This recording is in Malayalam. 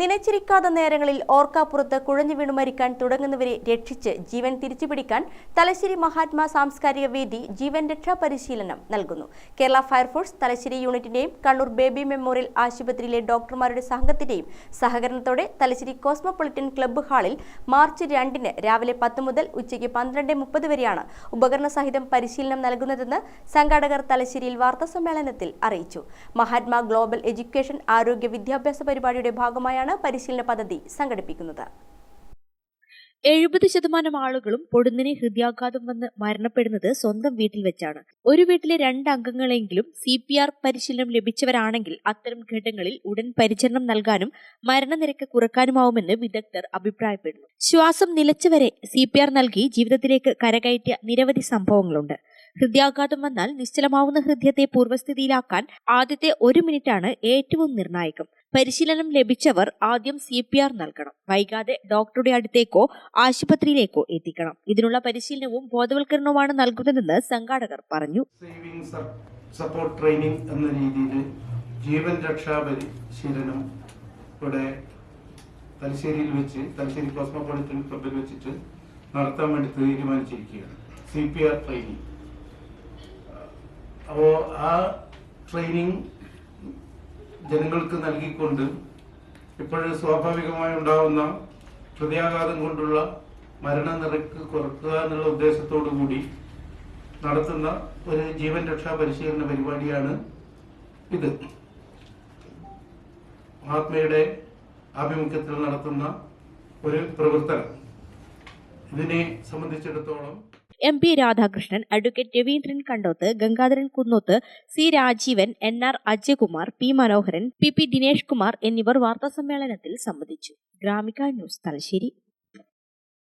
നിലച്ചിരിക്കാത്ത നേരങ്ങളിൽ ഓർക്കാപ്പുറത്ത് കുഴഞ്ഞു വീണു മരിക്കാൻ തുടങ്ങുന്നവരെ രക്ഷിച്ച് ജീവൻ തിരിച്ചുപിടിക്കാൻ തലശ്ശേരി മഹാത്മാ സാംസ്കാരിക വേദി ജീവൻ രക്ഷാ പരിശീലനം നൽകുന്നു. കേരള ഫയർഫോഴ്സ് തലശ്ശേരി യൂണിറ്റിന്റെയും കണ്ണൂർ ബേബി മെമ്മോറിയൽ ആശുപത്രിയിലെ ഡോക്ടർമാരുടെ സംഘത്തിന്റെയും സഹകരണത്തോടെ തലശ്ശേരി കോസ്മോപൊളിറ്റൻ ക്ലബ്ബ് ഹാളിൽ മാർച്ച് രണ്ടിന് രാവിലെ പത്ത് മുതൽ ഉച്ചയ്ക്ക് പന്ത്രണ്ട് മുപ്പത് വരെയാണ് ഉപകരണ സഹിതം പരിശീലനം നൽകുന്നതെന്ന് സംഘാടകർ തലശ്ശേരിയിൽ വാർത്താസമ്മേളനത്തിൽ അറിയിച്ചു. മഹാത്മാ ഗ്ലോബൽ എഡ്യൂക്കേഷൻ ആരോഗ്യ വിദ്യാഭ്യാസ പരിപാടിയുടെ ഭാഗമായാണ് പരിശീലന പദ്ധതി സംഘടിപ്പിക്കുന്നത്. എഴുപത് ശതമാനം ആളുകളും പൊടുന്നിനെ ഹൃദയാഘാതം വന്ന് മരണപ്പെടുന്നത് സ്വന്തം വീട്ടിൽ വെച്ചാണ്. ഒരു വീട്ടിലെ രണ്ട് അംഗങ്ങളെങ്കിലും സി പി ആർ പരിശീലനം ലഭിച്ചവരാണെങ്കിൽ അത്തരം ഘട്ടങ്ങളിൽ ഉടൻ പരിചരണം നൽകാനും മരണനിരക്ക് കുറക്കാനുമാവുമെന്ന് വിദഗ്ധർ അഭിപ്രായപ്പെടുന്നു. ശ്വാസം നിലച്ചവരെ സി പി ആർ നൽകി ജീവിതത്തിലേക്ക് കരകയറ്റിയ നിരവധി സംഭവങ്ങളുണ്ട്. ഹൃദയാഘാതം വന്നാൽ നിശ്ചലമാവുന്ന ഹൃദയത്തെ പൂർവസ്ഥിതിയിലാക്കാൻ ആദ്യത്തെ ഒരു മിനിറ്റാണ് ഏറ്റവും നിർണായകം. പരിശീലനം ലഭിച്ചവർ ആദ്യം സി പി ആർ നൽകണം. വൈകാതെ ഡോക്ടറുടെ അടുത്തേക്കോ ആശുപത്രിയിലേക്കോ എത്തിക്കണം. ഇതിനുള്ള പരിശീലനവും ബോധവൽക്കരണവുമാണ് നൽകുന്നതെന്ന് സംഘാടകർ പറഞ്ഞു. സപ്പോർട്ട് ട്രെയിനിങ് എന്ന രീതിയിൽ ജീവൻ രക്ഷാ പരിശീലനം ഇവിടെ തലശ്ശേരിയിൽ വെച്ച് തലശ്ശേരി കോസ്മോപോളിറ്റൻ ക്ലബിൽ വെച്ചിട്ട് നടത്താൻ വേണ്ടി തീരുമാനിച്ചിരിക്കുകയാണ്. സി പി ആർ ട്രെയിനിങ് അപ്പോൾ ആ ട്രെയിനിങ് ജനങ്ങൾക്ക് നൽകിക്കൊണ്ട് ഇപ്പോഴും സ്വാഭാവികമായി ഉണ്ടാവുന്ന ഹൃദയാഘാതം കൊണ്ടുള്ള മരണനിരക്ക് കുറക്കുക എന്നുള്ള ഉദ്ദേശത്തോടു കൂടി നടത്തുന്ന ഒരു ജീവൻ രക്ഷാ പരിശീലന പരിപാടിയാണ് ഇത്. മഹാത്മയുടെ ആഭിമുഖ്യത്തിൽ നടത്തുന്ന ഒരു പ്രവർത്തനം. ഇതിനെ സംബന്ധിച്ചിടത്തോളം M P Radhakrishnan advocate Raveendran Kandoth Gangadharan Kunnoth C Rajeevan N R Ajayakumar P Manoharan P P Dinesh Kumar എന്നിവർ വാർത്താസമ്മേളനത്തിൽ സംബന്ധിച്ചു. ഗ്രാമിക ന്യൂസ് തലശ്ശേരി.